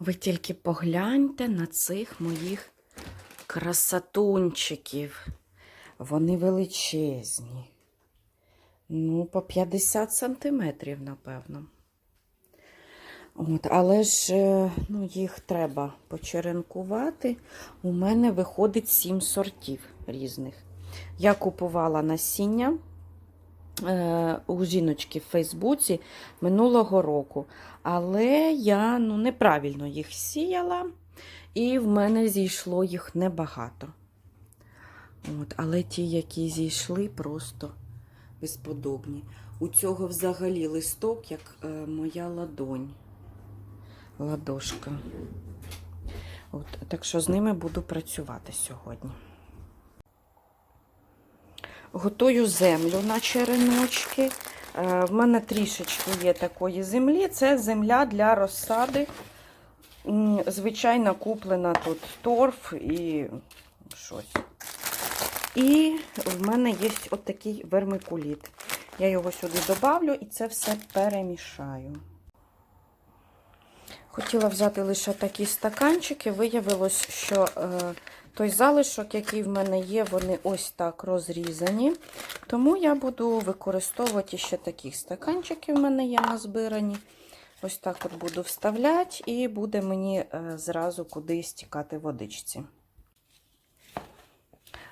Ви тільки погляньте на цих моїх красотунчиків. Вони величезні. Ну, по 50 сантиметрів, напевно. От, але ж е, ну, їх треба почеренкувати. У мене виходить 7 сортів різних. Я купувала насіння у жіночки в Фейсбуці минулого року. Але я ну, неправильно їх сіяла, і в мене зійшло їх небагато. От, але ті, які зійшли, просто безподобні. У цього взагалі листок, як е, моя ладонь. Ладошка. От, так що з ними буду працювати сьогодні. Готую землю на череночки. Е, В мене трішечки є такої землі. Це земля для розсади. Звичайно, куплена тут торф і щось. І в мене є отакий вермикуліт. Я його сюди добавлю і це все перемішаю. Хотіла взяти лише такі стаканчики. Виявилось, що е, той залишок, який в мене є, вони ось так розрізані. Тому я буду використовувати ще такі стаканчики, в мене є назбирані. Ось так от буду вставляти, і буде мені е, зразу кудись стікати водичці.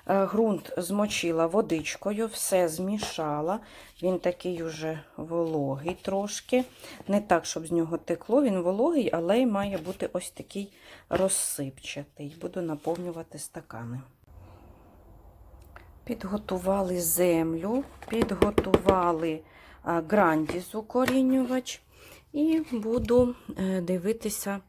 Е, Грунт змочила водичкою, все змішала. Він такий уже вологий трошки. Не так, щоб з нього текло, він вологий, але й має бути ось такий розсипчатий. Буду наповнювати стакани. Підготували землю, підготували а, грандіс укорінювач. І буду е, дивитися,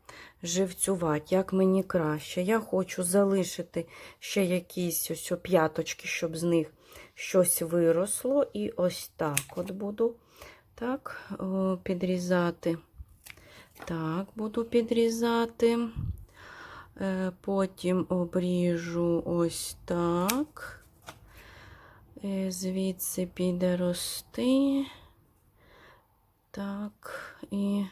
живцювати, як мені краще. Я хочу залишити ще якісь ось п'яточки, щоб з них щось виросло. І ось так от буду так, підрізати. Так, буду підрізати. Е, Потім обріжу ось так. Е, Звідси піде рости. Так, і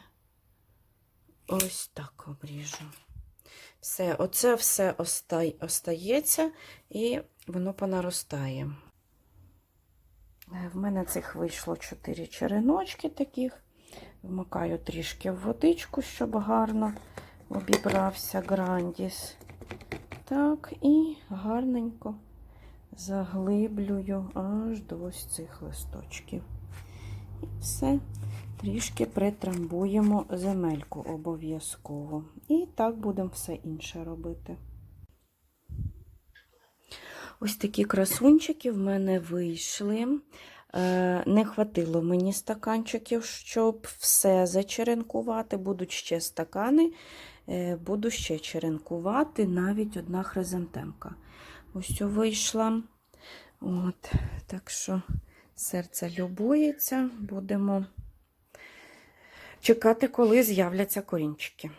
ось так обріжу. Все, оце все остається і воно понаростає. Е, В мене цих вийшло 4 череночки таких. Вмикаю трішки в водичку, щоб гарно обібрався грандіс. Так, і гарненько заглиблюю аж до ось цих листочків. І все. Трішки притрамбуємо земельку обов'язково. І так будемо все інше робити. Ось такі красунчики в мене вийшли. Е, Не хватило мені стаканчиків, щоб все зачеренкувати. Будуть ще стакани, Е, буду ще черенкувати, навіть одна хризантемка. Ось вийшла. От, Так що серце любується, будемо чекати, коли з'являться корінчики.